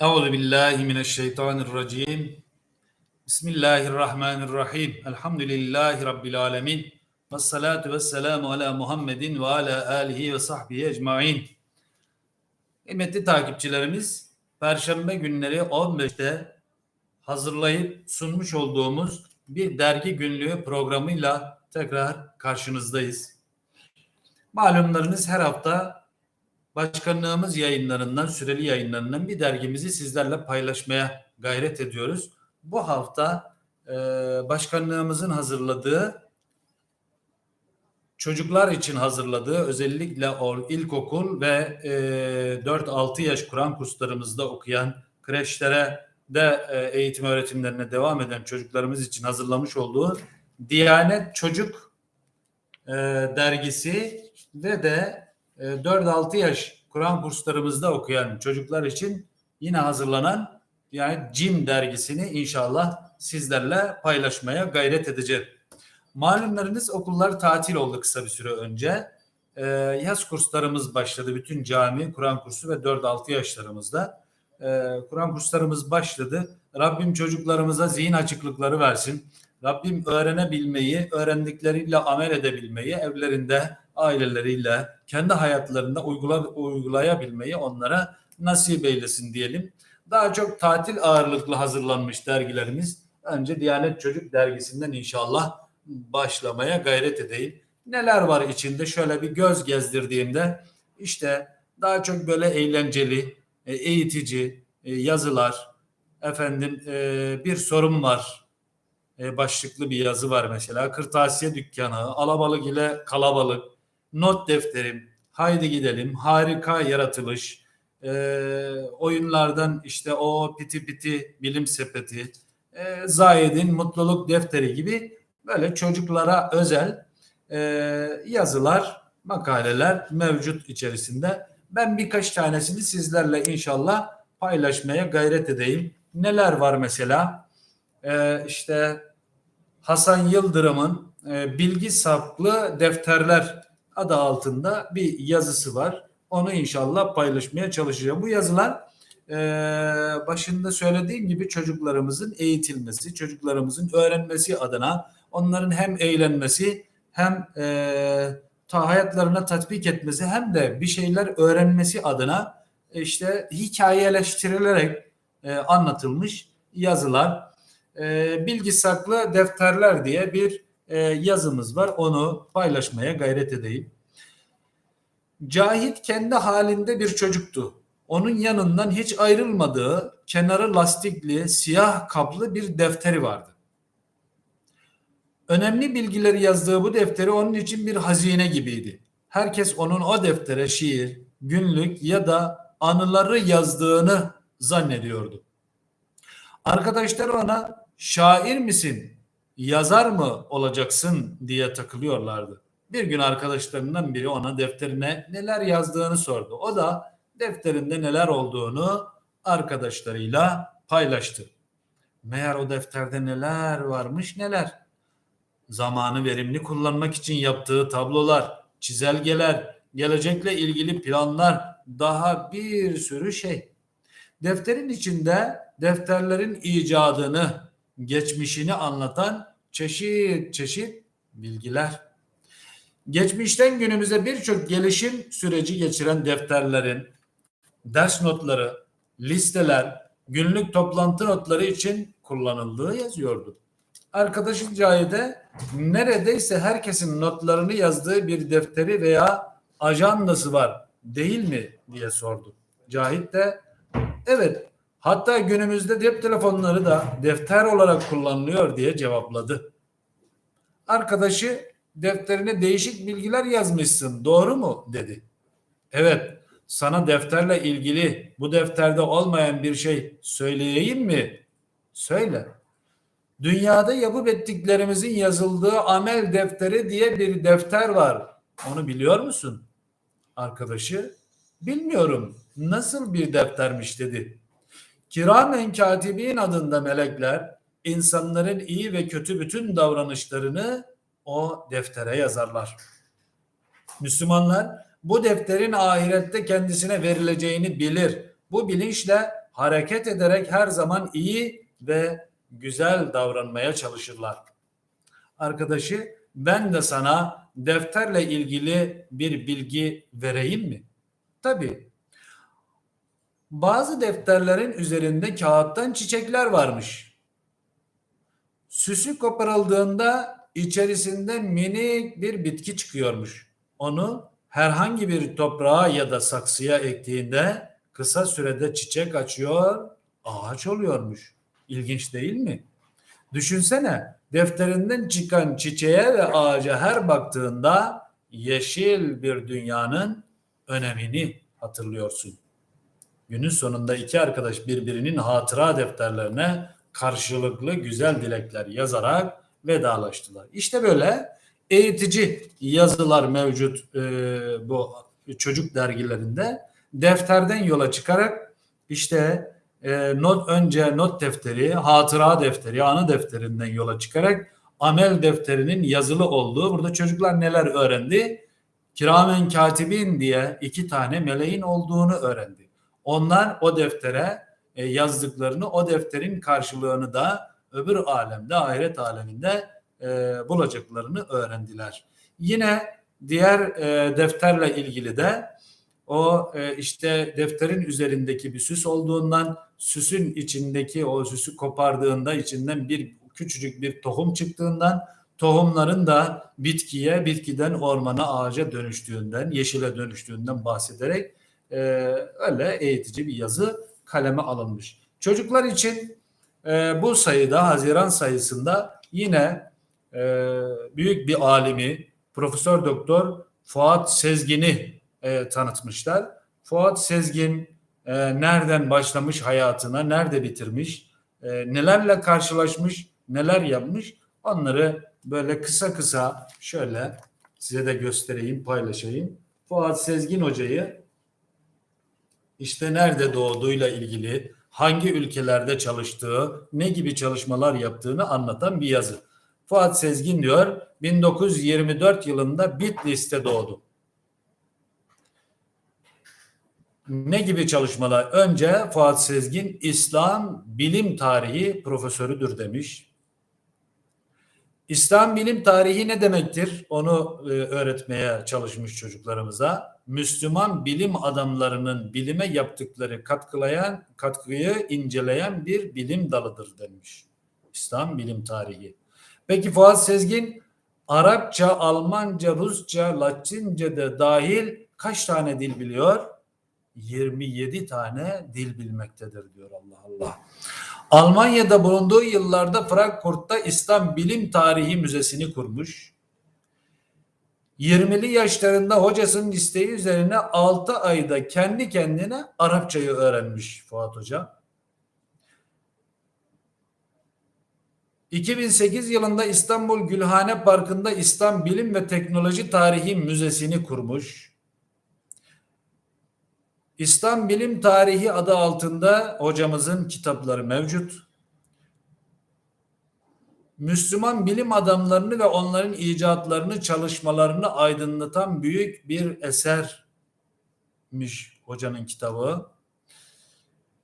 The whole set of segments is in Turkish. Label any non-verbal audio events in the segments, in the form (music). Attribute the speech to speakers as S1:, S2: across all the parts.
S1: Euzu billahi mineşşeytanirracim. Bismillahirrahmanirrahim. Elhamdülillahi rabbil alamin. Ves salatu vesselamu ala Muhammedin ve ala alihi ve sahbihi ecmaîn. Kıymetli takipçilerimiz, Perşembe günleri 15'te hazırlayıp sunmuş olduğumuz bir dergi günlüğü programıyla tekrar karşınızdayız. Malumlarınız her hafta başkanlığımız yayınlarından, süreli yayınlarından bir dergimizi sizlerle paylaşmaya gayret ediyoruz. Bu hafta e, başkanlığımızın hazırladığı çocuklar için hazırladığı özellikle or, ilkokul ve e, 4-6 yaş Kur'an kurslarımızda okuyan kreşlere de e, eğitim öğretimlerine devam eden çocuklarımız için hazırlamış olduğu Diyanet Çocuk e, dergisi ve de e, 4-6 yaş Kur'an kurslarımızda okuyan çocuklar için yine hazırlanan yani CİM dergisini inşallah sizlerle paylaşmaya gayret edeceğim. Malumlarınız okullar tatil oldu kısa bir süre önce. Ee, yaz kurslarımız başladı. Bütün cami, Kur'an kursu ve 4-6 yaşlarımızda. Ee, Kur'an kurslarımız başladı. Rabbim çocuklarımıza zihin açıklıkları versin. Rabbim öğrenebilmeyi, öğrendikleriyle amel edebilmeyi, evlerinde, aileleriyle, kendi hayatlarında uygula, uygulayabilmeyi onlara nasip eylesin diyelim. Daha çok tatil ağırlıklı hazırlanmış dergilerimiz. Önce Diyanet Çocuk dergisinden inşallah başlamaya gayret edeyim. Neler var içinde şöyle bir göz gezdirdiğimde işte daha çok böyle eğlenceli, e, eğitici e, yazılar, efendim e, bir sorun var başlıklı bir yazı var mesela. Kırtasiye dükkanı, alabalık ile kalabalık, not defterim, haydi gidelim, harika yaratılış, oyunlardan işte o piti piti bilim sepeti, Zahid'in mutluluk defteri gibi böyle çocuklara özel e, yazılar, makaleler mevcut içerisinde. Ben birkaç tanesini sizlerle inşallah paylaşmaya gayret edeyim. Neler var mesela? E, işte Hasan Yıldırım'ın e, Bilgi Saplı Defterler adı altında bir yazısı var. Onu inşallah paylaşmaya çalışacağım. Bu yazılar e, başında söylediğim gibi çocuklarımızın eğitilmesi, çocuklarımızın öğrenmesi adına onların hem eğlenmesi hem e, ta hayatlarına tatbik etmesi hem de bir şeyler öğrenmesi adına e, işte hikayeleştirilerek e, anlatılmış yazılar. E, bilgi defterler diye bir e, yazımız var. Onu paylaşmaya gayret edeyim. Cahit kendi halinde bir çocuktu. Onun yanından hiç ayrılmadığı kenarı lastikli siyah kaplı bir defteri vardı. Önemli bilgileri yazdığı bu defteri onun için bir hazine gibiydi. Herkes onun o deftere şiir, günlük ya da anıları yazdığını zannediyordu. Arkadaşlar ona şair misin, yazar mı olacaksın diye takılıyorlardı. Bir gün arkadaşlarından biri ona defterine neler yazdığını sordu. O da defterinde neler olduğunu arkadaşlarıyla paylaştı. Meğer o defterde neler varmış neler zamanı verimli kullanmak için yaptığı tablolar, çizelgeler, gelecekle ilgili planlar, daha bir sürü şey. Defterin içinde defterlerin icadını, geçmişini anlatan çeşit çeşit bilgiler. Geçmişten günümüze birçok gelişim süreci geçiren defterlerin ders notları, listeler, günlük toplantı notları için kullanıldığı yazıyordu. Arkadaşın Cahide neredeyse herkesin notlarını yazdığı bir defteri veya ajandası var değil mi diye sordu. Cahit de evet hatta günümüzde cep telefonları da defter olarak kullanılıyor diye cevapladı. Arkadaşı defterine değişik bilgiler yazmışsın doğru mu dedi. Evet sana defterle ilgili bu defterde olmayan bir şey söyleyeyim mi? Söyle. Dünyada yapıp ettiklerimizin yazıldığı amel defteri diye bir defter var. Onu biliyor musun? Arkadaşı bilmiyorum. Nasıl bir deftermiş dedi. Kiramen katibin adında melekler insanların iyi ve kötü bütün davranışlarını o deftere yazarlar. Müslümanlar bu defterin ahirette kendisine verileceğini bilir. Bu bilinçle hareket ederek her zaman iyi ve güzel davranmaya çalışırlar. Arkadaşı ben de sana defterle ilgili bir bilgi vereyim mi? Tabii. Bazı defterlerin üzerinde kağıttan çiçekler varmış. Süsü koparıldığında içerisinden minik bir bitki çıkıyormuş. Onu herhangi bir toprağa ya da saksıya ektiğinde kısa sürede çiçek açıyor, ağaç oluyormuş. İlginç değil mi? Düşünsene defterinden çıkan çiçeğe ve ağaca her baktığında yeşil bir dünyanın önemini hatırlıyorsun. Günün sonunda iki arkadaş birbirinin hatıra defterlerine karşılıklı güzel dilekler yazarak vedalaştılar. İşte böyle eğitici yazılar mevcut e, bu çocuk dergilerinde. Defterden yola çıkarak işte e, not önce not defteri, hatıra defteri, anı defterinden yola çıkarak amel defterinin yazılı olduğu burada çocuklar neler öğrendi? Kiramen katibin diye iki tane meleğin olduğunu öğrendi. Onlar o deftere e, yazdıklarını, o defterin karşılığını da öbür alemde, ahiret aleminde e, bulacaklarını öğrendiler. Yine diğer e, defterle ilgili de o e, işte defterin üzerindeki bir süs olduğundan süsün içindeki o süsü kopardığında içinden bir küçücük bir tohum çıktığından tohumların da bitkiye, bitkiden ormana, ağaca dönüştüğünden, yeşile dönüştüğünden bahsederek e, öyle eğitici bir yazı kaleme alınmış. Çocuklar için e, bu sayıda Haziran sayısında yine e, büyük bir alimi Profesör Doktor Fuat Sezgin'i e, tanıtmışlar. Fuat Sezgin e, nereden başlamış hayatına, nerede bitirmiş, e, nelerle karşılaşmış, neler yapmış onları böyle kısa kısa şöyle size de göstereyim, paylaşayım. Fuat Sezgin hocayı işte nerede doğduğuyla ilgili, hangi ülkelerde çalıştığı, ne gibi çalışmalar yaptığını anlatan bir yazı. Fuat Sezgin diyor 1924 yılında Bitlis'te doğdu. Ne gibi çalışmalar? Önce Fuat Sezgin İslam bilim tarihi profesörüdür demiş. İslam bilim tarihi ne demektir? Onu e, öğretmeye çalışmış çocuklarımıza. Müslüman bilim adamlarının bilime yaptıkları katkılayan, katkıyı inceleyen bir bilim dalıdır demiş. İslam bilim tarihi. Peki Fuat Sezgin Arapça, Almanca, Rusça, Latince de dahil kaç tane dil biliyor? 27 tane dil bilmektedir diyor Allah Allah. Almanya'da bulunduğu yıllarda Frankfurt'ta İslam Bilim Tarihi Müzesi'ni kurmuş. 20'li yaşlarında hocasının isteği üzerine 6 ayda kendi kendine Arapçayı öğrenmiş Fuat Hoca. 2008 yılında İstanbul Gülhane Parkı'nda İslam Bilim ve Teknoloji Tarihi Müzesi'ni kurmuş. İslam Bilim Tarihi adı altında hocamızın kitapları mevcut. Müslüman bilim adamlarını ve onların icatlarını, çalışmalarını aydınlatan büyük bir esermiş hocanın kitabı.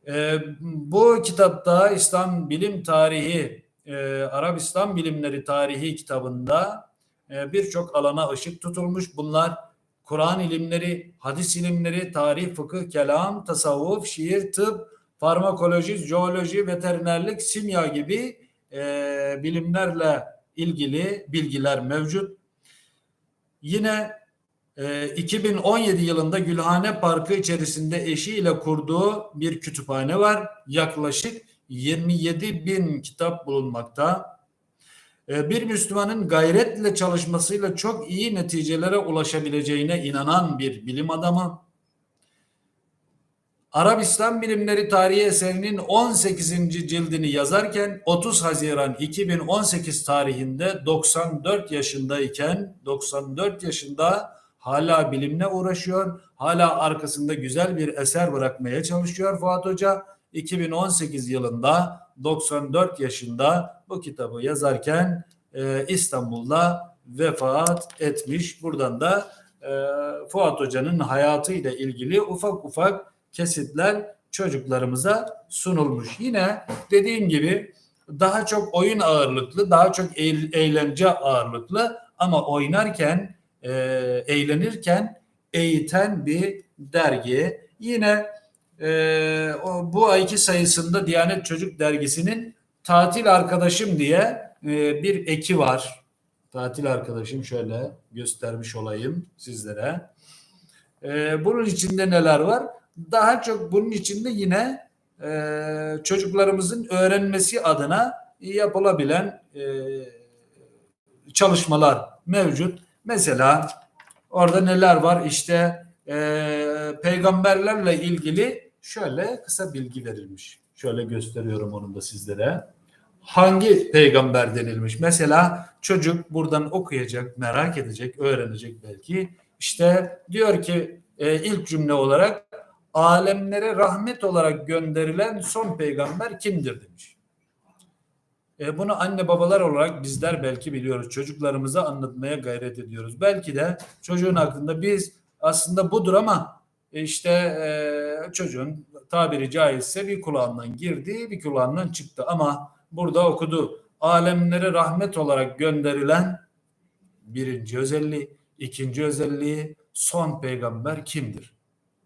S1: Ee, bu kitapta İslam Bilim Tarihi, e, Arap İslam Bilimleri Tarihi kitabında e, birçok alana ışık tutulmuş. Bunlar Kur'an ilimleri, hadis ilimleri, tarih, fıkıh, kelam, tasavvuf, şiir, tıp, farmakoloji, jeoloji, veterinerlik, simya gibi e, bilimlerle ilgili bilgiler mevcut. Yine e, 2017 yılında Gülhane Parkı içerisinde eşiyle kurduğu bir kütüphane var. Yaklaşık 27 bin kitap bulunmakta. E, bir Müslümanın gayretle çalışmasıyla çok iyi neticelere ulaşabileceğine inanan bir bilim adamı. Arap İslam Bilimleri Tarihi eserinin 18. cildini yazarken 30 Haziran 2018 tarihinde 94 yaşındayken 94 yaşında hala bilimle uğraşıyor. Hala arkasında güzel bir eser bırakmaya çalışıyor Fuat Hoca. 2018 yılında 94 yaşında bu kitabı yazarken e, İstanbul'da vefat etmiş. Buradan da e, Fuat Hoca'nın hayatıyla ilgili ufak ufak kesitler çocuklarımıza sunulmuş. Yine dediğim gibi daha çok oyun ağırlıklı, daha çok eğl- eğlence ağırlıklı ama oynarken, e, eğlenirken eğiten bir dergi. Yine e, o, bu ayki sayısında Diyanet Çocuk Dergisi'nin tatil arkadaşım diye e, bir eki var. Tatil arkadaşım şöyle göstermiş olayım sizlere. E, bunun içinde neler var? Daha çok bunun içinde yine e, çocuklarımızın öğrenmesi adına yapılabilen e, çalışmalar mevcut. Mesela orada neler var? İşte e, peygamberlerle ilgili şöyle kısa bilgi verilmiş. Şöyle gösteriyorum onu da sizlere. Hangi peygamber denilmiş? Mesela çocuk buradan okuyacak, merak edecek, öğrenecek belki. İşte diyor ki e, ilk cümle olarak alemlere rahmet olarak gönderilen son peygamber kimdir demiş. E, bunu anne babalar olarak bizler belki biliyoruz. Çocuklarımıza anlatmaya gayret ediyoruz. Belki de çocuğun aklında biz aslında budur ama işte e, çocuğun tabiri caizse bir kulağından girdi bir kulağından çıktı ama burada okudu. Alemlere rahmet olarak gönderilen birinci özelliği, ikinci özelliği son peygamber kimdir?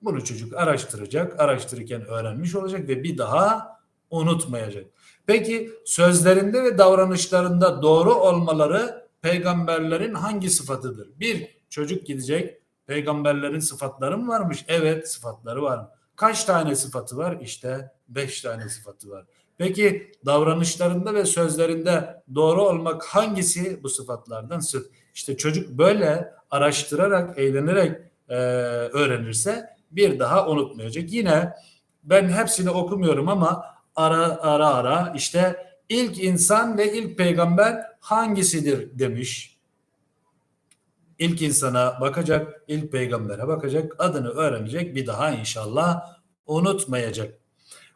S1: Bunu çocuk araştıracak, araştırırken öğrenmiş olacak ve bir daha unutmayacak. Peki sözlerinde ve davranışlarında doğru olmaları peygamberlerin hangi sıfatıdır? Bir, çocuk gidecek, peygamberlerin sıfatları mı varmış? Evet, sıfatları var. Kaç tane sıfatı var? İşte beş tane sıfatı var. Peki davranışlarında ve sözlerinde doğru olmak hangisi bu sıfatlardan? Sıf- İşte çocuk böyle araştırarak, eğlenerek e, öğrenirse bir daha unutmayacak. Yine ben hepsini okumuyorum ama ara ara ara işte ilk insan ve ilk peygamber hangisidir demiş. İlk insana bakacak, ilk peygambere bakacak, adını öğrenecek, bir daha inşallah unutmayacak.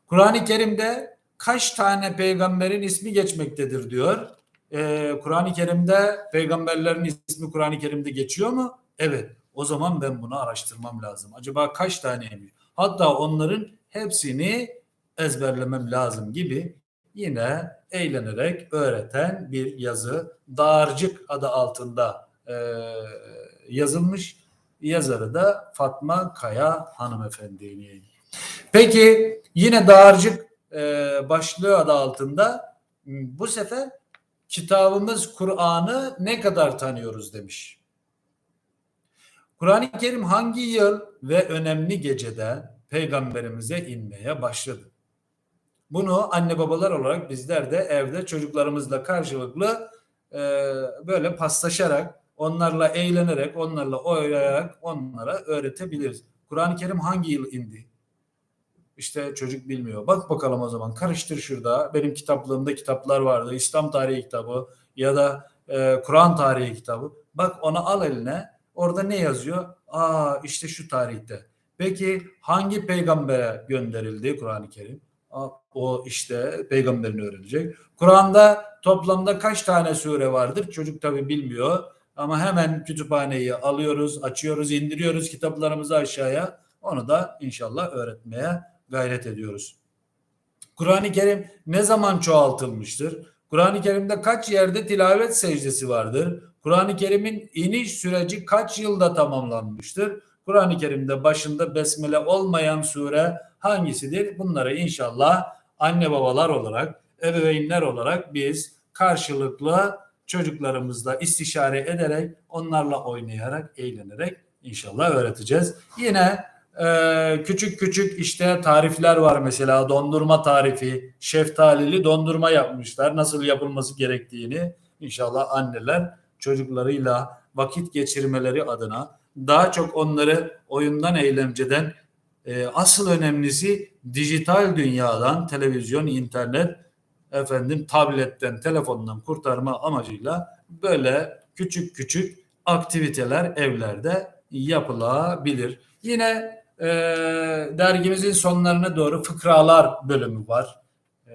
S1: Kur'an-ı Kerim'de kaç tane peygamberin ismi geçmektedir diyor. Ee, Kur'an-ı Kerim'de peygamberlerin ismi Kur'an-ı Kerim'de geçiyor mu? Evet. O zaman ben bunu araştırmam lazım. Acaba kaç taneymiş? Hatta onların hepsini ezberlemem lazım gibi yine eğlenerek öğreten bir yazı. Dağarcık adı altında e, yazılmış. Yazarı da Fatma Kaya hanımefendiydi. Peki yine dağarcık e, başlığı adı altında bu sefer kitabımız Kur'an'ı ne kadar tanıyoruz demiş. Kur'an-ı Kerim hangi yıl ve önemli gecede peygamberimize inmeye başladı? Bunu anne babalar olarak bizler de evde çocuklarımızla karşılıklı e, böyle paslaşarak, onlarla eğlenerek, onlarla oynayarak onlara öğretebiliriz. Kur'an-ı Kerim hangi yıl indi? İşte çocuk bilmiyor. Bak bakalım o zaman karıştır şurada. Benim kitaplığımda kitaplar vardı. İslam tarihi kitabı ya da e, Kur'an tarihi kitabı. Bak onu al eline. Orada ne yazıyor? Aa işte şu tarihte. Peki hangi peygambere gönderildi Kur'an-ı Kerim? Aa, o işte peygamberini öğrenecek. Kur'an'da toplamda kaç tane sure vardır? Çocuk tabi bilmiyor. Ama hemen kütüphaneyi alıyoruz, açıyoruz, indiriyoruz kitaplarımızı aşağıya. Onu da inşallah öğretmeye gayret ediyoruz. Kur'an-ı Kerim ne zaman çoğaltılmıştır? Kur'an-ı Kerim'de kaç yerde tilavet secdesi vardır? Kur'an-ı Kerim'in iniş süreci kaç yılda tamamlanmıştır? Kur'an-ı Kerim'de başında besmele olmayan sure hangisidir? Bunları inşallah anne babalar olarak, ebeveynler olarak biz karşılıklı çocuklarımızla istişare ederek, onlarla oynayarak, eğlenerek inşallah öğreteceğiz. Yine e, küçük küçük işte tarifler var mesela dondurma tarifi, şeftalili dondurma yapmışlar. Nasıl yapılması gerektiğini inşallah anneler çocuklarıyla vakit geçirmeleri adına daha çok onları oyundan, eğlenceden e, asıl önemlisi dijital dünyadan, televizyon, internet, efendim tabletten, telefondan kurtarma amacıyla böyle küçük küçük aktiviteler evlerde yapılabilir. Yine e, dergimizin sonlarına doğru fıkralar bölümü var. E,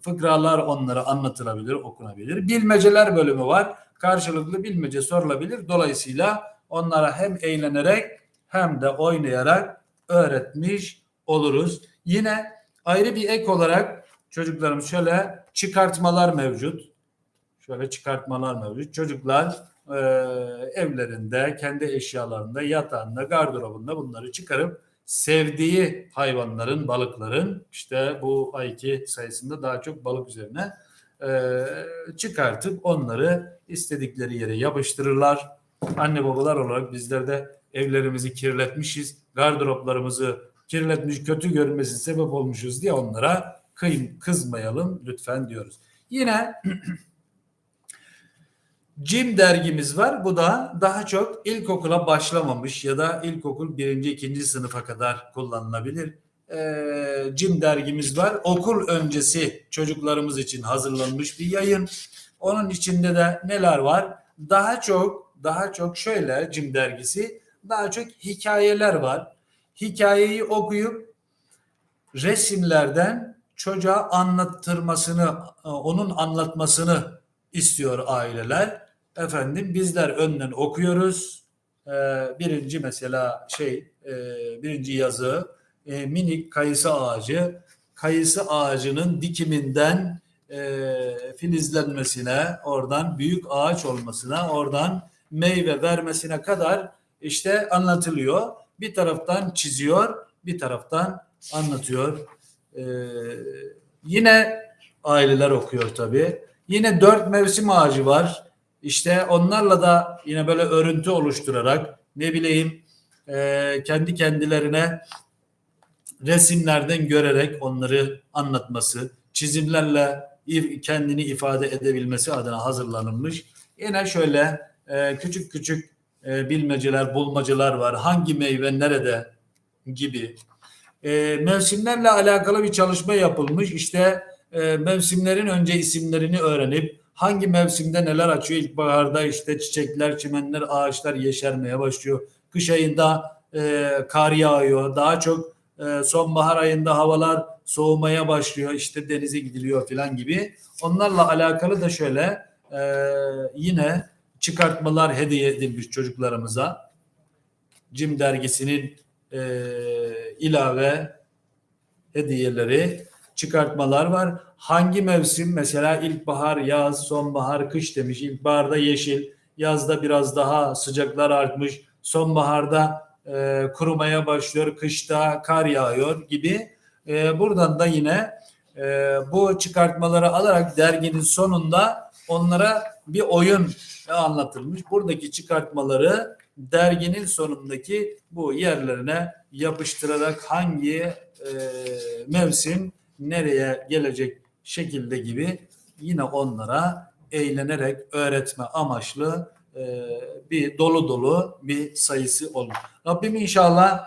S1: fıkralar onlara anlatılabilir, okunabilir. Bilmeceler bölümü var. Karşılıklı bilmece sorulabilir. Dolayısıyla onlara hem eğlenerek hem de oynayarak öğretmiş oluruz. Yine ayrı bir ek olarak çocuklarım şöyle çıkartmalar mevcut. Şöyle çıkartmalar mevcut. Çocuklar e, evlerinde, kendi eşyalarında, yatağında, gardırobunda bunları çıkarıp sevdiği hayvanların, balıkların işte bu ayki sayısında daha çok balık üzerine e, çıkartıp onları istedikleri yere yapıştırırlar. Anne babalar olarak bizler de evlerimizi kirletmişiz, gardıroplarımızı kirletmiş, kötü görünmesi sebep olmuşuz diye onlara kıyım, kızmayalım lütfen diyoruz. Yine (clears throat) Cim dergimiz var. Bu da daha çok ilkokula başlamamış ya da ilkokul birinci, ikinci sınıfa kadar kullanılabilir. Ee, Cim dergimiz var. Okul öncesi çocuklarımız için hazırlanmış bir yayın. Onun içinde de neler var? Daha çok, daha çok şöyle Cim dergisi, daha çok hikayeler var. Hikayeyi okuyup resimlerden çocuğa anlattırmasını, onun anlatmasını istiyor aileler. Efendim bizler önden okuyoruz. Ee, birinci mesela şey, e, birinci yazı e, minik kayısı ağacı. Kayısı ağacının dikiminden e, filizlenmesine, oradan büyük ağaç olmasına, oradan meyve vermesine kadar işte anlatılıyor. Bir taraftan çiziyor, bir taraftan anlatıyor. Ee, yine aileler okuyor tabii. Yine dört mevsim ağacı var. İşte onlarla da yine böyle örüntü oluşturarak ne bileyim e, kendi kendilerine resimlerden görerek onları anlatması, çizimlerle kendini ifade edebilmesi adına hazırlanılmış. Yine şöyle e, küçük küçük e, bilmeceler, bulmacalar var. Hangi meyve nerede gibi. E, mevsimlerle alakalı bir çalışma yapılmış. İşte e, mevsimlerin önce isimlerini öğrenip hangi mevsimde neler açıyor? İlkbaharda işte çiçekler, çimenler, ağaçlar yeşermeye başlıyor. Kış ayında e, kar yağıyor. Daha çok e, sonbahar ayında havalar soğumaya başlıyor. İşte denize gidiliyor falan gibi. Onlarla alakalı da şöyle e, yine çıkartmalar hediye edilmiş çocuklarımıza. Cim dergisinin e, ilave hediyeleri, çıkartmalar var. Hangi mevsim mesela ilkbahar, yaz, sonbahar, kış demiş. İlkbaharda yeşil, yazda biraz daha sıcaklar artmış. Sonbaharda e, kurumaya başlıyor, kışta kar yağıyor gibi. E, buradan da yine e, bu çıkartmaları alarak derginin sonunda onlara bir oyun anlatılmış. Buradaki çıkartmaları derginin sonundaki bu yerlerine yapıştırarak hangi e, mevsim nereye gelecek şekilde gibi yine onlara eğlenerek öğretme amaçlı e, bir dolu dolu bir sayısı olur. Rabbim inşallah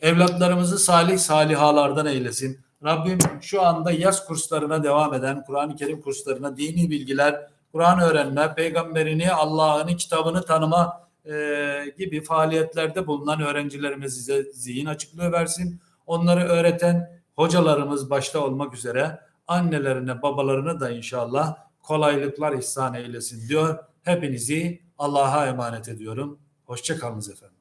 S1: evlatlarımızı salih salihalardan eylesin. Rabbim şu anda yaz kurslarına devam eden, Kur'an-ı Kerim kurslarına dini bilgiler, Kur'an öğrenme, peygamberini, Allah'ını, kitabını tanıma e, gibi faaliyetlerde bulunan öğrencilerimize zihin açıklığı versin. Onları öğreten hocalarımız başta olmak üzere annelerine, babalarına da inşallah kolaylıklar ihsan eylesin diyor. Hepinizi Allah'a emanet ediyorum. Hoşçakalınız efendim.